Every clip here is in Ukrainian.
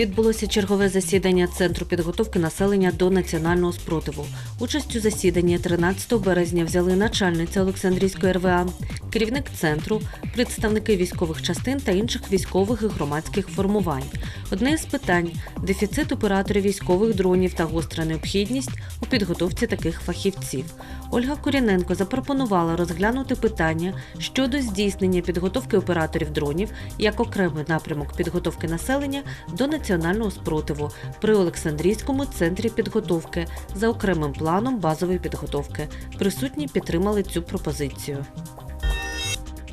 Відбулося чергове засідання Центру підготовки населення до національного спротиву. Участь у засіданні 13 березня взяли начальниця Олександрійської РВА, керівник центру, представники військових частин та інших військових і громадських формувань. Одне із питань дефіцит операторів військових дронів та гостра необхідність у підготовці таких фахівців. Ольга Коріненко запропонувала розглянути питання щодо здійснення підготовки операторів дронів як окремий напрямок підготовки населення до національного спротиву при Олександрійському центрі підготовки за окремим планом базової підготовки. Присутні підтримали цю пропозицію.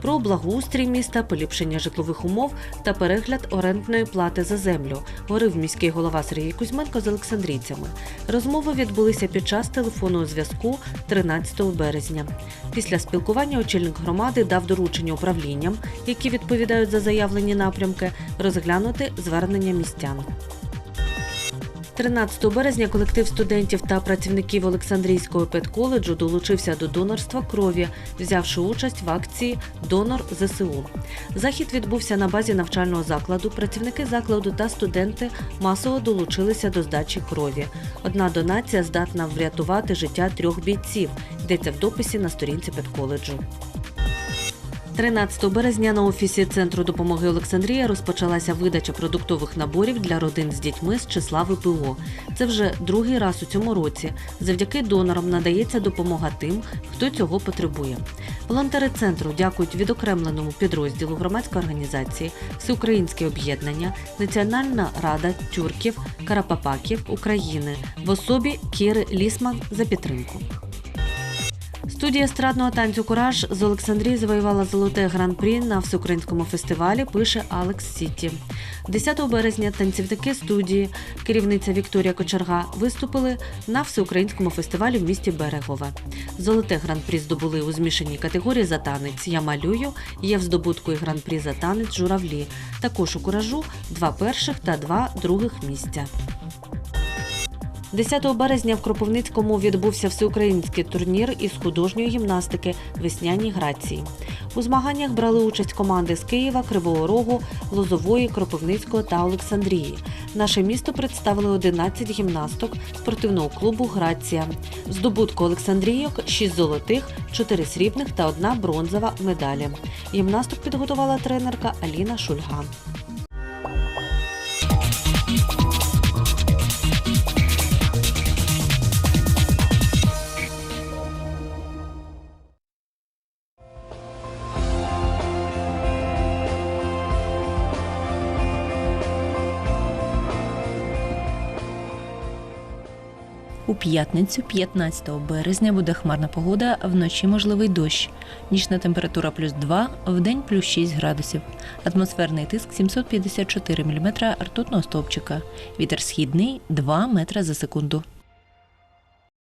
Про благоустрій міста, поліпшення житлових умов та перегляд орендної плати за землю говорив міський голова Сергій Кузьменко з олександрійцями. Розмови відбулися під час телефонного зв'язку 13 березня. Після спілкування очільник громади дав доручення управлінням, які відповідають за заявлені напрямки, розглянути звернення містян. 13 березня колектив студентів та працівників Олександрійського педколеджу долучився до донорства крові, взявши участь в акції Донор ЗСУ. Захід відбувся на базі навчального закладу. Працівники закладу та студенти масово долучилися до здачі крові. Одна донація здатна врятувати життя трьох бійців. Йдеться в дописі на сторінці педколеджу. 13 березня на офісі Центру допомоги Олександрія розпочалася видача продуктових наборів для родин з дітьми з числа ВПО. Це вже другий раз у цьому році. Завдяки донорам надається допомога тим, хто цього потребує. Волонтери центру дякують відокремленому підрозділу громадської організації Всеукраїнське об'єднання, Національна рада тюрків Карапапаків України в особі Кіри Лісман за підтримку. Студія естрадного танцю Кураж з Олександрії завоювала золоте гран-прі на всеукраїнському фестивалі. Пише Алекс Сіті. 10 березня танцівники студії, керівниця Вікторія Кочерга, виступили на всеукраїнському фестивалі в місті Берегове. Золоте гран-прі здобули у змішаній категорії за танець Я малюю. Є в здобутку гран-прі за танець журавлі. Також у куражу два перших та два других місця. 10 березня в Кропивницькому відбувся всеукраїнський турнір із художньої гімнастики Весняні грації. У змаганнях брали участь команди з Києва, Кривого Рогу, Лозової, Кропивницького та Олександрії. Наше місто представили 11 гімнасток спортивного клубу Грація. Здобутку Олександрійок 6 золотих, 4 срібних та 1 бронзова медалі. Гімнасток підготувала тренерка Аліна Шульга. У п'ятницю, 15 березня, буде хмарна погода, вночі можливий дощ. Нічна температура плюс 2, вдень плюс 6 градусів. Атмосферний тиск 754 мм ртутного стовпчика. Вітер східний 2 метра за секунду.